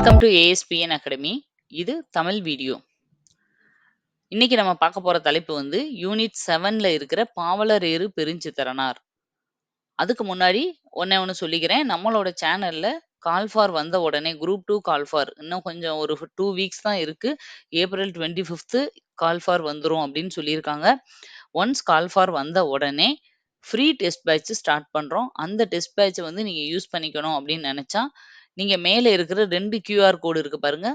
Welcome to ASPN academy. இது Tamil video. இன்னைக்கு நம்ம பார்க்க போற தலைப்பு வந்து யூனிட் செவன்ல இருக்கிற பாவலர் ஏறு பெருஞ்சித்திரனார். அதுக்கு முன்னாடி ஒன்னே ஒண்ணு சொல்லிக்கிறேன். நம்மளோட சேனல்ல கால் ஃபார் வந்த உடனே குரூப் டூ கால் ஃபார் இன்னும் கொஞ்சம் ஒரு டூ வீக்ஸ் தான் இருக்கு. ஏப்ரல் 25 கால் ஃபார் வந்துரும் அப்படின்னு சொல்லியிருக்காங்க. ஒன்ஸ் கால் ஃபார் வந்த உடனே ஃப்ரீ டெஸ்ட் பேட்ச் ஸ்டார்ட் பண்றோம். அந்த டெஸ்ட் பேட்சை வந்து நீங்க யூஸ் பண்ணிக்கணும் அப்படின்னு நினச்சா நீங்க மேல இருக்கிற 2 கியூஆர் கோடு இருக்கு பாருங்க.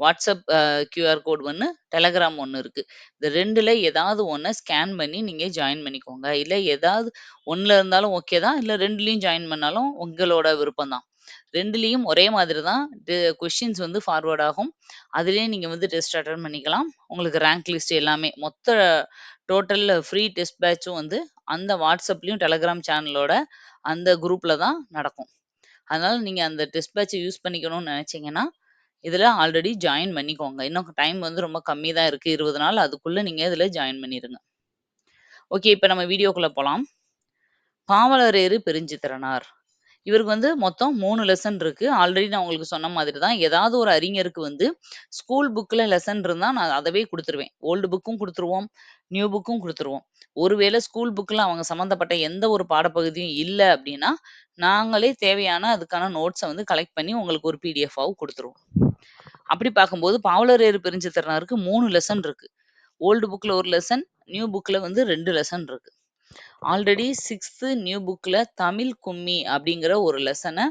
வாட்ஸ்அப் கியூஆர் கோடு ஒண்ணு, டெலகிராம் ஒண்ணு இருக்கு. இந்த 2ல ஏதாவது ஒண்ண ஸ்கேன் பண்ணி நீங்க ஜாயின் பண்ணிக்கோங்க. இல்ல ஏதாவது ஒன்றில் இருந்தாலும் ஓகே தான். இல்ல 2லயும் ஜாயின் பண்ணாலும் உங்களோட விருப்பம் தான். 2லயும் ஒரே மாதிரி தான் டு கொஸ்டின்ஸ் வந்து ஃபார்வர்ட் ஆகும். அதிலேயே நீங்க வந்து டெஸ்ட் அட்டெண்ட் பண்ணிக்கலாம். உங்களுக்கு ரேங்க் லிஸ்ட் எல்லாமே மொத்த டோட்டல் ஃப்ரீ டெஸ்ட் பேட்ச்சும் வந்து அந்த வாட்ஸ்அப்லயும், டெலகிராம் சேனலோட அந்த குரூப்ல தான் நடக்கும். அதனால நீங்க அந்த டெஸ்ட் பேட்சை யூஸ் பண்ணிக்கணும்னு நினைச்சீங்கன்னா இதுல ஆல்ரெடி ஜாயின் பண்ணிக்கோங்க. இன்னும் டைம் வந்து ரொம்ப கம்மி தான் இருக்கு. 20 நாள். அதுக்குள்ள நீங்க இதுல ஜாயின் பண்ணிருங்க. ஓகே. இப்ப நம்ம வீடியோக்குள்ள போலாம். பாவலரேறு பெருஞ்சித்திரனார். இவருக்கு வந்து மொத்தம் மூணு லெசன் இருக்கு. ஆல்ரெடி நான் உங்களுக்கு சொன்ன மாதிரி தான். ஏதாவது ஒரு அறிஞருக்கு வந்து ஸ்கூல் புக்ல லெசன் இருந்தா நான் அதவே குடுத்துருவேன். ஓல்டு புக்கும் குடுத்துருவோம். நியூ புக்கும் குடுத்துருவோம். ஒருவேளை ஸ்கூல் புக்ல அவங்க சம்மந்தப்பட்ட எந்த ஒரு பாடப்பகுதியும் இல்ல அப்படின்னா, நாங்களே தேவையான அதுக்கான நோட்ஸ வந்து கலெக்ட் பண்ணி உங்களுக்கு ஒரு பிடிஎஃபாவும் குடுத்துருவோம். அப்படி பார்க்கும்போது பாவலரேறு பெருஞ்சித்திரனாருக்கு 3 லெசன் இருக்கு. ஓல்டு புக்ல 1 லெசன், நியூ புக்ல வந்து 2 லெசன் இருக்கு. ஆல்ரெடி சிக்ஸ்த்து நியூ புக்ல தமிழ் கும்மி அப்படிங்கிற ஒரு லெசனை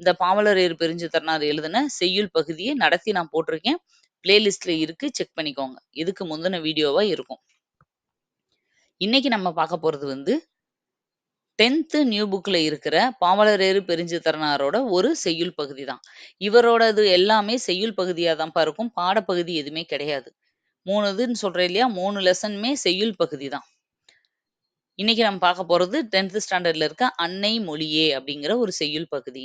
இந்த பாவலரேறு பெருஞ்சித்திரனார் எழுதின செய்யுள் பகுதியை நடத்தி நான் போட்டிருக்கேன். பிளேலிஸ்ட்ல இருக்கு. செக் பண்ணிக்கோங்க. இதுக்கு முந்தின வீடியோவா இருக்கும். இன்னைக்கு நம்ம பார்க்க போறது வந்து 10த் நியூ புக்ல இருக்கிற பாவலரேறு தரனாரோட ஒரு செய்யுள் பகுதி தான். இவரோடது எல்லாமே செய்யுள் பகுதியாக தான்ப்பா இருக்கும். பாடப்பகுதி எதுவுமே கிடையாது. 3 இதுன்னு சொல்றேன் இல்லையா? மூணு லெசனுமே செய்யுள் பகுதி தான். இன்னைக்கு நம்ம பார்க்க போறது 10த் ஸ்டாண்டர்ட்ல இருக்க அன்னை மொழியே அப்படிங்கிற ஒரு செய்யுள் பகுதி.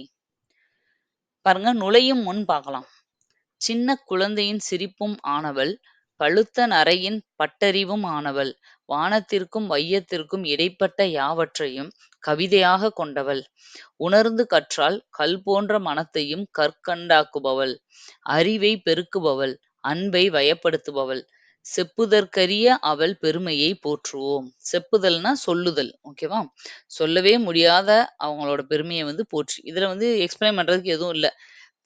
பாருங்க நுழையும் முன் பார்க்கலாம். சின்ன குழந்தையின் சிரிப்பும் ஆனவள், பழுத்த நரையின் பட்டறிவும் ஆனவள், வானத்திற்கும் வையத்திற்கும் இடைப்பட்ட யாவற்றையும் கவிதையாக கொண்டவள், உணர்ந்து கற்றால் கல் போன்ற மனத்தையும் கற்கண்டாக்குபவள், அறிவை பெருக்குபவள், அன்பை வயப்படுத்துபவள், செப்புதற்கரிய அவள் பெருமையை போற்றுவோம். செப்புதல்னா சொல்லுதல். ஓகேவா? சொல்லவே முடியாத அவங்களோட பெருமையை வந்து போற்றி. இதுல வந்து எக்ஸ்பிளைன் பண்றதுக்கு எதுவும் இல்லை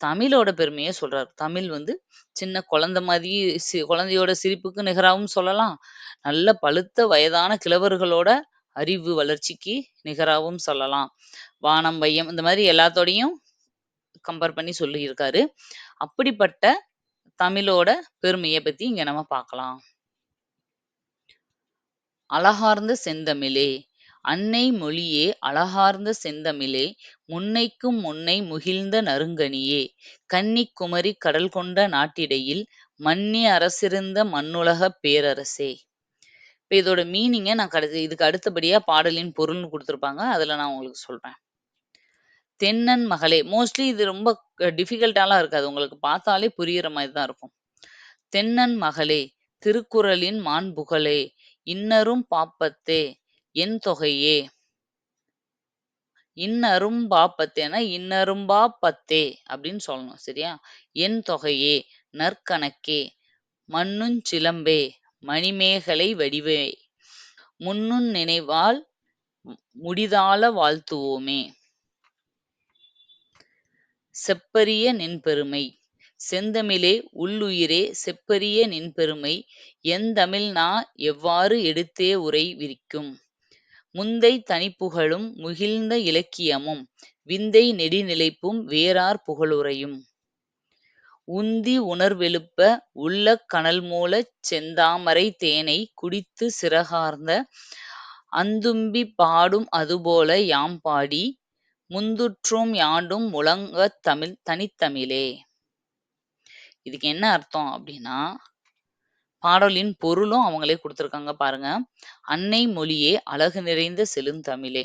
தமிழோட பெருமையை சொல்றாரு. தமிழ் வந்து சின்ன குழந்தை மாதிரி சி குழந்தையோட சிரிப்புக்கு நிகராகவும் சொல்லலாம். நல்ல பழுத்த வயதான கிழவர்களோட அறிவு வளர்ச்சிக்கு நிகராகவும் சொல்லலாம். வானம், பையம் இந்த மாதிரி எல்லாத்தோடையும் கம்பேர் பண்ணி சொல்லியிருக்காரு. அப்படிப்பட்ட தமிழோட பெருமையை பத்தி இங்க நம்ம பார்க்கலாம். அழகார்ந்த செந்தமிழே! அன்னை மொழியே அழகார்ந்த செந்தமிழே! முன்னைக்கும் முன்னை முகிழ்ந்த நறுங்கனியே! கன்னிக்குமரி கடல் கொண்ட நாட்டிடையில் மன்னி அரசிருந்த மண்ணுலகப் பேரரசே! இப்போ இதோட மீனிங்க நான் கடைசி இதுக்கு அடுத்தபடியா பாடலின் பொருள்னு கொடுத்துருப்பாங்க அதுல நான் உங்களுக்கு சொல்றேன். தென்னன் மகளே! மோஸ்ட்லி இது ரொம்ப டிஃபிகல்ட்டாலாம் இருக்காது. உங்களுக்கு பார்த்தாலே புரியிற மாதிரி தான் இருக்கும். தென்னன் மகளே! திருக்குறளின் மாண்புகளே! இன்னரும் பாப்பத்தே! என் தொகையே! இன்னரும்பாப்பத்தேன்னா, இன்னரும்பாப்பத்தே அப்படின்னு சொல்லணும். சரியா? என் தொகையே! நற்கணக்கே! மண்ணுஞ் சிலம்பே! மணிமேகலை வடிவே! முன்னுன் நினைவால் முடிதால வாழ்த்துவோமே! செப்பரிய நின்பெருமை. செந்தமிழே உள்ளுயிரே செப்பரிய நின்பெருமை. எந்தமிழ் நா எவ்வாறு எடுத்தே உரை விரிக்கும்? முந்தை தனிப்புகழும் முகிழ்ந்த இலக்கியமும் விந்தை நெடிநிலைப்பும் வேறார் புகழுரையும். உந்தி உணர்வெழுப்ப உள்ளக் கனல்மூலச் செந்தாமரைத் தேனைக் குடித்துச் சிறகார்ந்த அந்தும்பி பாடும் அதுபோல யாம் பாடி முந்துற்றும் யாண்டும் முழங்கத் தமிழ் தனித்தமிழே! இதுக்கு என்ன அர்த்தம் அப்படின்னா, பாடலின் பொருளும் அவங்களே கொடுத்துருக்காங்க பாருங்க. அன்னை மொழியே அழகு நிறைந்த செழுந்தமிழே!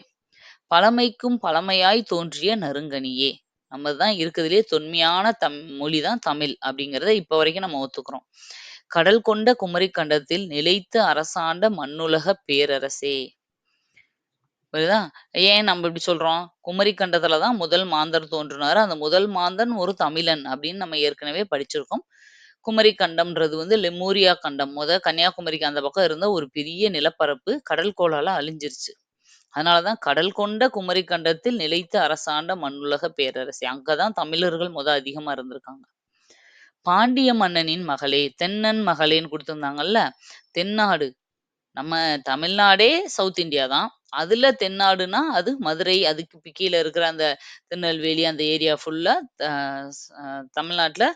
பழமைக்கும் பழமையாய் தோன்றிய நறுங்கனியே! நம்ம தான் இருக்கிறதுலே தொன்மையான தம் மொழி தான் தமிழ் அப்படிங்கிறத இப்ப வரைக்கும் நம்ம ஒத்துக்கிறோம். கடல் கொண்ட குமரிக் கண்டத்தில் நிலைத்து அரசாண்ட மண்ணுலகப் பேரரசே! புரியுதா? ஏன் நம்ம இப்படி சொல்றோம்? குமரி கண்டத்துல தான் முதல் மாந்தர் தோன்றினாரு அந்த முதல் மாந்தன் ஒரு தமிழன் அப்படின்னு நம்ம ஏற்கனவே படிச்சிருக்கோம். குமரி கண்டம்ன்றது வந்து லெமூரியா கண்டம். மொத கன்னியாகுமரிக்கு அந்த பக்கம் இருந்த ஒரு பெரிய நிலப்பரப்பு கடல் கோளால அழிஞ்சிருச்சு. அதனால தான் கடல் கொண்ட குமரி கண்டத்தில் நிலைத்து அரசாண்ட மண்ணுலக பேரரசி. அங்க தான் தமிழர்கள் மொத அதிகமா இருந்திருக்காங்க. பாண்டிய மன்னனின் மகளே, தென்னன் மகளேன்னு குடுத்திருந்தாங்கல்ல. தென்னாடு. நம்ம தமிழ்நாடே சவுத் இந்தியா தான். அதுல தென்னாடுனா அது மதுரை, அதுக்கு கீழே கீழ இருக்கிற அந்த திருநெல்வேலி அந்த ஏரியா ஃபுல்லா த அ தமிழ்நாட்டுல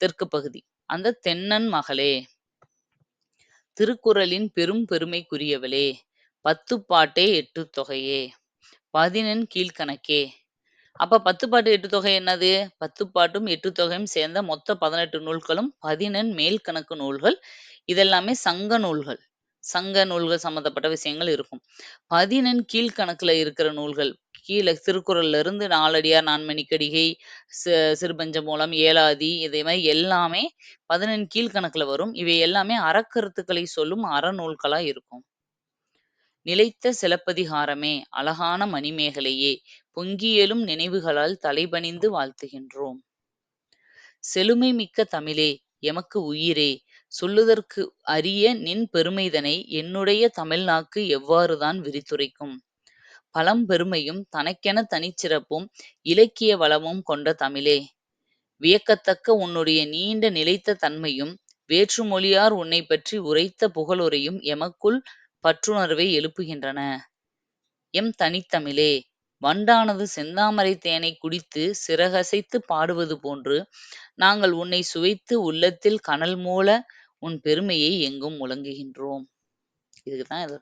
தெற்கு பகுதி. அந்த தென்னன் மகளே! திருக்குறளின் பெரும் பெருமைக்குரியவளே! பத்துப்பாட்டே எட்டுத் தொகையே! பதினெண் கீழ்க்கணக்கே! அப்ப பத்துப்பாட்டு எட்டுத் தொகை என்னது? பத்துப்பாட்டும் எட்டுத் தொகையும் சேர்ந்த மொத்த 18 நூல்களும், 14 மேல்கணக்கு நூல்கள். இதெல்லாமே சங்க நூல்கள். சங்க நூல்கள் சம்பந்தப்பட்ட விஷயங்கள் இருக்கும். 14 கீழ்க்கணக்குல இருக்கிற நூல்கள். கீழே திருக்குறள்ல இருந்து நாலடியார், நான்மணிக்கடிகை, சிறுபஞ்ச மூலம் ஏலாதி இதே மாதிரி எல்லாமே பதினெண் கீழ்கணக்குல வரும். இவை எல்லாமே அறக்கருத்துக்களை சொல்லும் அறநூல்களா இருக்கும். நிலைத்த சிலப்பதிகாரமே! அழகான மணிமேகலையே! பொங்கியலும் நினைவுகளால் தலைபணிந்து வாழ்த்துகின்றோம். செழுமை மிக்க தமிழே! எமக்கு உயிரே! சொல்லுதற்கு அரிய நின் பெருமைதனை என்னுடைய தமிழ்நாக்கு எவ்வாறுதான் விரித்துரைக்கும்? பழம்பெருமையும் தனக்கெனத் தனிச்சிறப்பும் இலக்கிய வளமும் கொண்ட தமிழே! வியக்கத்தக்க உன்னுடைய நீண்ட நிலைத்த தன்மையும், வேற்று மொழியார் உன்னைப் பற்றி உரைத்த புகழுரையும் எமக்குள் பற்றுணர்வை எழுப்புகின்றன. எம் தனித்தமிழே! வண்டானது செந்தாமரைத் தேனைக் குடித்துச் சிறகசைத்துப் பாடுவது போன்று, நாங்கள் உன்னைச் சுவைத்து உள்ளத்தில் கனல் மூள உன் பெருமையை எங்கும் முழங்குகின்றோம். இதுக்கு தான் இது.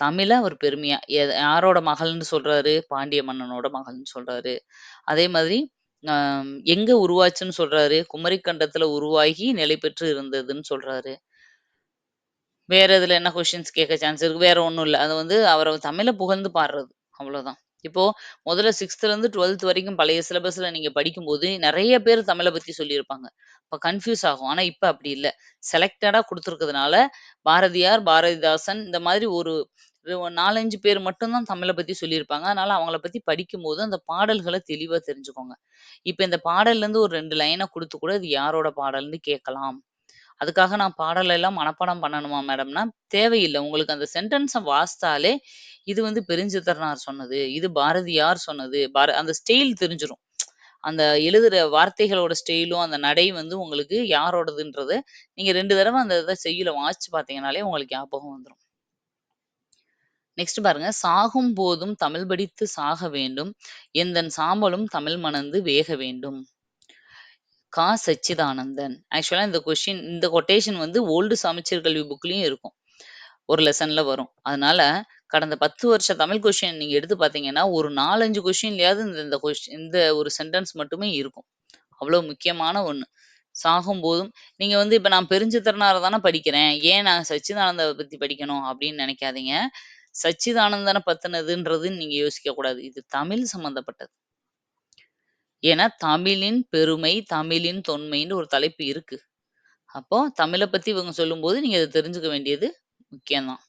தமிழ அவர் பெருமையா யாரோட மகள்னு சொல்றாரு? பாண்டிய மன்னனோட மகள்னு சொல்றாரு. அதே மாதிரி அ எங்க உருவாச்சுன்னு சொல்றாரு? குமரிக்கண்டத்துல உருவாகி நிலை பெற்று இருந்ததுன்னு சொல்றாரு. வேற இதுல என்ன கொஸ்டின்ஸ் கேட்க சான்ஸ் இருக்கு? வேற ஒண்ணும் இல்லை அது வந்து அவரை தமிழை புகழ்ந்து பாடுறது. அவ்வளவுதான் இப்போ முதல்ல 6த்லருந்து 12த் வரைக்கும் பழைய சிலபஸ்ல நீங்க படிக்கும்போது, நிறைய பேர் தமிழை பத்தி சொல்லியிருப்பாங்க. இப்ப கன்ஃப்யூஸ் ஆகும். ஆனா இப்ப அப்படி இல்ல. செலக்டடா கொடுத்துருக்கிறதுனால பாரதியார், பாரதிதாசன் இந்த மாதிரி ஒரு நாலஞ்சு பேர் மட்டும் தான் தமிழ பத்தி சொல்லியிருப்பாங்க. அதனால அவங்கள பத்தி படிக்கும்போது, அந்த பாடல்களை தெளிவா தெரிஞ்சுக்கோங்க. இப்ப இந்த பாடல்லருந்து ஒரு ரெண்டு லைனை கொடுத்து கூட, இது யாரோட பாடல்னு கேட்கலாம். அதுக்காக நான் பாடல் எல்லாம் மனப்பாடம் பண்ணணுமா மேடம்னா, தேவையில்லை உங்களுக்கு அந்த சென்டென்ஸை வாசித்தாலே, இது வந்து பெருஞ்சித்திரனார் சொன்னது, இது பாரதியார் சொன்னது, பார அந்த ஸ்டைல் தெரிஞ்சிரும். அந்த எழுதுற வார்த்தைகளோட ஸ்டைலும், அந்த நடை வந்து உங்களுக்கு யாரோடதுன்றத, நீங்க ரெண்டு தடவை அந்த இதை செய்யல வாசிச்சு பார்த்தீங்கனாலே உங்களுக்கு ஞாபகம் வந்துரும். நெக்ஸ்ட் பாருங்க. "சாகும் போதும் தமிழ் படித்து சாக வேண்டும். எந்தன் சாம்பலும் தமிழ் மணந்து வேக வேண்டும்." கா. சச்சிதானந்தன். ஆக்சுவலா இந்த கொஸ்டின் இந்த கொட்டேஷன் வந்து ஓல்டு சமைச்சர் கல்வி புக்லயும் இருக்கும். ஒரு லெசன்ல வரும். அதனால கடந்த 10 வருஷ தமிழ் கொஸ்டின் நீங்க எடுத்து பாத்தீங்கன்னா ஒரு 4, 5 கொஸ்டின்லயாவது இந்த இந்த கொஷின் இந்த ஒரு சென்டென்ஸ் மட்டுமே இருக்கும். அவ்வளவு முக்கியமான ஒண்ணு. சாகும்போதும் நீங்க வந்து இப்ப நான் பெருஞ்சித்திரனார தானே படிக்கிறேன். ஏன் நான் சச்சிதானந்த பத்தி படிக்கணும் அப்படின்னு நினைக்காதீங்க சச்சிதானந்தனை பத்தினதுன்றது நீங்க யோசிக்க கூடாது இது தமிழ் சம்பந்தப்பட்டது ஏன்னா, தமிழின் பெருமை, தமிழின் தொன்மைன்னு ஒரு தலைப்பு இருக்கு. அப்போ தமிழ பத்தி இவங்க சொல்லும்போது, நீங்க அத தெரிஞ்சுக்க வேண்டியது முக்கியம் தான்.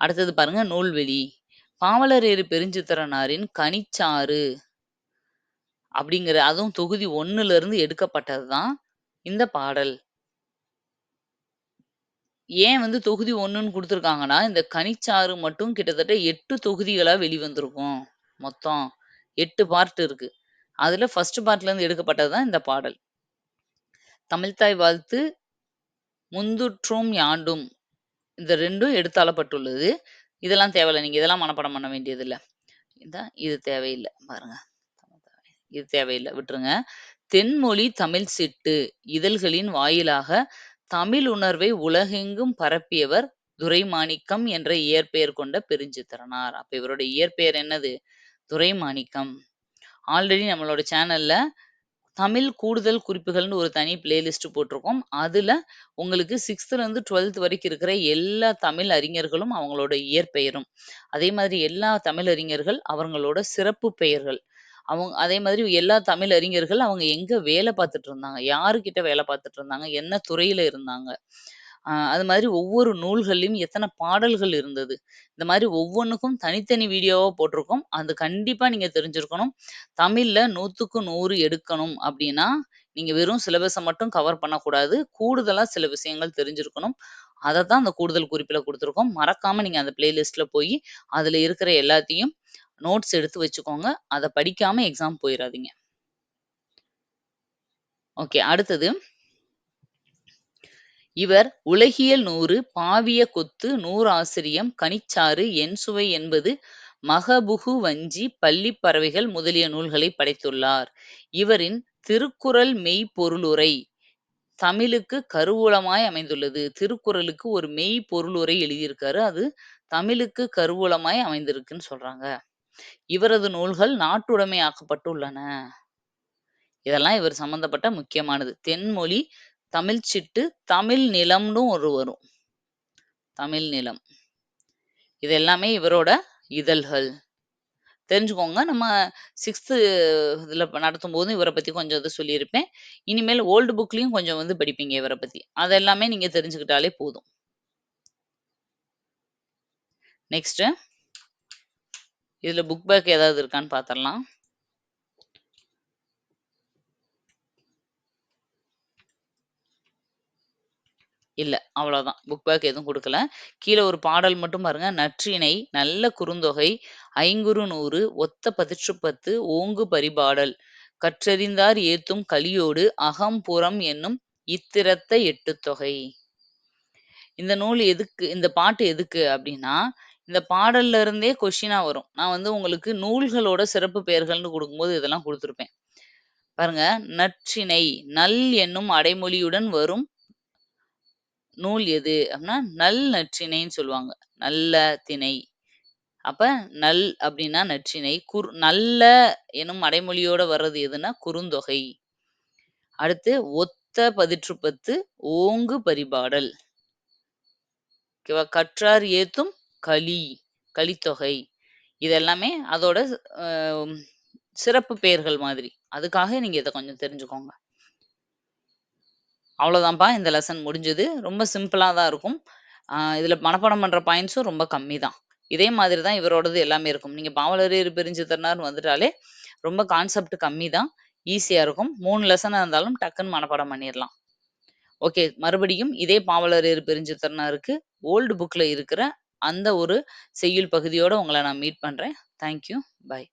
அடுத்தது பாருங்க நூல்வெளி. பாவலரேறு பெருஞ்சித்திரனாரின் கனிச்சாறு அப்படிங்கிற அதுவும் தொகுதி 1லிருந்து எடுக்கப்பட்டது தான் இந்த பாடல். ஏன் வந்து தொகுதி 1ன்னு குடுத்துருக்காங்கன்னா, இந்த கனிச்சாறு மட்டும் கிட்டத்தட்ட 8 தொகுதிகளா வெளிவந்திருக்கும். மொத்தம் 8 பார்ட் இருக்கு. அதுல ஃபர்ஸ்ட் பார்ட்லேருந்து எடுக்கப்பட்டது தான் இந்த பாடல். தமிழ்தாய் வாழ்த்து, முந்துற்றும் யாண்டும் இந்த ரெண்டும் எடுத்தாளப்பட்டுள்ளது. இதெல்லாம் தேவையில்லை நீங்க இதெல்லாம் மனப்பாடம் பண்ண வேண்டியதில்லை இதான் இது தேவையில்லை பாருங்க. இது தேவையில்லை விட்டுருங்க. தென்மொழி தமிழ் சிட்டு இதழ்களின் வாயிலாக தமிழ் உணர்வை உலகெங்கும் பரப்பியவர் துரைமாணிக்கம் என்ற இயற்பெயர் கொண்ட பெருஞ்சித்திரனார். அப்ப இவருடைய இயற்பெயர் என்னது? துரைமாணிக்கம். ஆல்ரெடி நம்மளோட சேனல்ல தமிழ் கூடுதல் குறிப்புகள்னு ஒரு தனி பிளேலிஸ்ட் போட்டிருக்கோம். அதுல உங்களுக்கு 6த்லருந்து 12த் வரைக்கும் இருக்கிற எல்லா தமிழ் அறிஞர்களும் அவங்களோட இயற்பெயரும், அதே மாதிரி எல்லா தமிழ் அறிஞர்கள் அவங்களோட சிறப்பு பெயர்கள், அவங்க அதே மாதிரி எல்லா தமிழ் அறிஞர்கள் அவங்க எங்க வேலை பார்த்துட்டு இருந்தாங்க, யாருகிட்ட வேலை பார்த்துட்டு இருந்தாங்க, என்ன துறையில இருந்தாங்க, அது மாதிரி ஒவ்வொரு நூல்கள்லயும் எத்தன பாடல்கள் இருந்தது. இந்த மாதிரி ஒவ்வொன்னுக்கும் தனித்தனி வீடியோவா போட்டிருக்கோம். அது கண்டிப்பா நீங்க தெரிஞ்சிருக்கணும். தமிழ்ல 100க்கு 100 எடுக்கணும் அப்டின்னா, நீங்க வெறும் சிலபஸ மட்டும் கவர் பண்ணக்கூடாது. கூடுதலா சில விஷயங்கள் தெரிஞ்சிருக்கணும். அதத்தான் அந்த கூடுதல் குறிப்புல குடுத்துருக்கோம். மறக்காம நீங்க அந்த பிளேலிஸ்ட்ல போயி, அதுல இருக்கிற எல்லாத்தையும் நோட்ஸ் எடுத்து வச்சுக்கோங்க. அத படிக்காம எக்ஸாம் போயிறாதீங்க. ஓகே. அடுத்தது இவர் உலகியல் நூறு பாவிய கொத்து, நூறாசிரியம், கனிச்சாறு, என்சுவை என்பது, மகபுகு வஞ்சி, பள்ளிப் பறவைகள் முதலிய நூல்களைப் படைத்துள்ளார். இவரின் திருக்குறள் மெய்ப்பொருளுரை தமிழுக்கு கருவூலமாய் அமைந்துள்ளது. திருக்குறளுக்கு ஒரு மெய்ப்பொருளுரை எழுதியிருக்காரு. அது தமிழுக்கு கருவூலமாய் அமைந்திருக்குன்னு சொல்றாங்க. இவரது நூல்கள் நாட்டுடைமையாக்கப்பட்டுள்ளன. இதெல்லாம் இவர் சம்பந்தப்பட்ட முக்கியமானது. தென்மொழி, தமிழ்ச்சிட்டு தமிழ் நிலம்னு ஒரு வரும். தமிழ் நிலம். இது எல்லாமே இவரோட இதழ்கள். தெரிஞ்சுக்கோங்க. நம்ம சிக்ஸ்த்து இதில் நடத்தும் போதும் இவரை பற்றி கொஞ்சம் இது சொல்லியிருப்பேன். இனிமேல் ஓல்டு புக்லேயும் கொஞ்சம் வந்து படிப்பீங்க இவரை பற்றி அதெல்லாமே நீங்கள் தெரிஞ்சுக்கிட்டாலே போதும். நெக்ஸ்ட்டு. இதில் புக் பேக் ஏதாவது இருக்கான்னு பார்த்துடலாம் இல்லை அவ்வளோதான். புக் பேக் எதுவும் கொடுக்கல கீழே ஒரு பாடல் மட்டும் பாருங்க. நற்றிணை, நல்ல குறுந்தொகை, ஐங்குறு நூறு, ஒத்த பதிற்றுப் பத்து, ஓங்கு பரிபாடல், கற்றறிந்தார் ஏத்தும் கலியோடு அகம் புறம் என்னும் இத்திரத்த எட்டு தொகை. இந்த நூல் எதுக்கு இந்த பாட்டு எதுக்கு அப்படின்னா இந்த பாடல்ல இருந்தே கொஷினா வரும். நான் வந்து உங்களுக்கு நூல்களோட சிறப்பு பெயர்கள்னு கொடுக்கும்போது இதெல்லாம் கொடுத்துருப்பேன் பாருங்க. நற்றிணை, நல் என்னும் அடைமொழியுடன் வரும் நூல் எது? அப்படின்னா நல் நற்றிணைன்னு சொல்லுவாங்க. நல்ல திணை. அப்ப நல் அப்படின்னா நற்றிணை. குர் நல்ல எனும் அடைமொழியோட வர்றது எதுன்னா, குறுந்தொகை. அடுத்து ஒத்த பதிற்றுப்பத்து ஓங்கு பரிபாடல். ஓகேவா? கற்றார் ஏத்தும் களி, களித்தொகை இதெல்லாமே அதோட சிறப்பு பெயர்கள் மாதிரி. அதுக்காக நீங்க இதை கொஞ்சம் தெரிஞ்சுக்கோங்க. அவ்வளோதான்ப்பா இந்த லெசன் முடிஞ்சது. ரொம்ப சிம்பிளாக தான் இருக்கும். இதில் மனப்பாடம் பண்ணுற பாயிண்ட்ஸும் ரொம்ப கம்மி தான். இதே மாதிரி தான் இவரோடது எல்லாமே இருக்கும். நீங்க பிரிஞ்சு பெருஞ்சித்திரனார்ன்னு வந்துட்டாலே, ரொம்ப கான்செப்ட் கம்மி தான். ஈஸியாக இருக்கும். மூணு லெசனாக இருந்தாலும் டக்குன்னு மனப்பாடம் பண்ணிடலாம் ஓகே. மறுபடியும் இதே பாவலரேறு பெருஞ்சித்திரனாருக்கு ஓல்டு புக்கில் இருக்கிற அந்த ஒரு செய்யுள் பகுதியோட உங்களை நான் மீட் பண்ணுறேன் தேங்க் யூ. பாய்.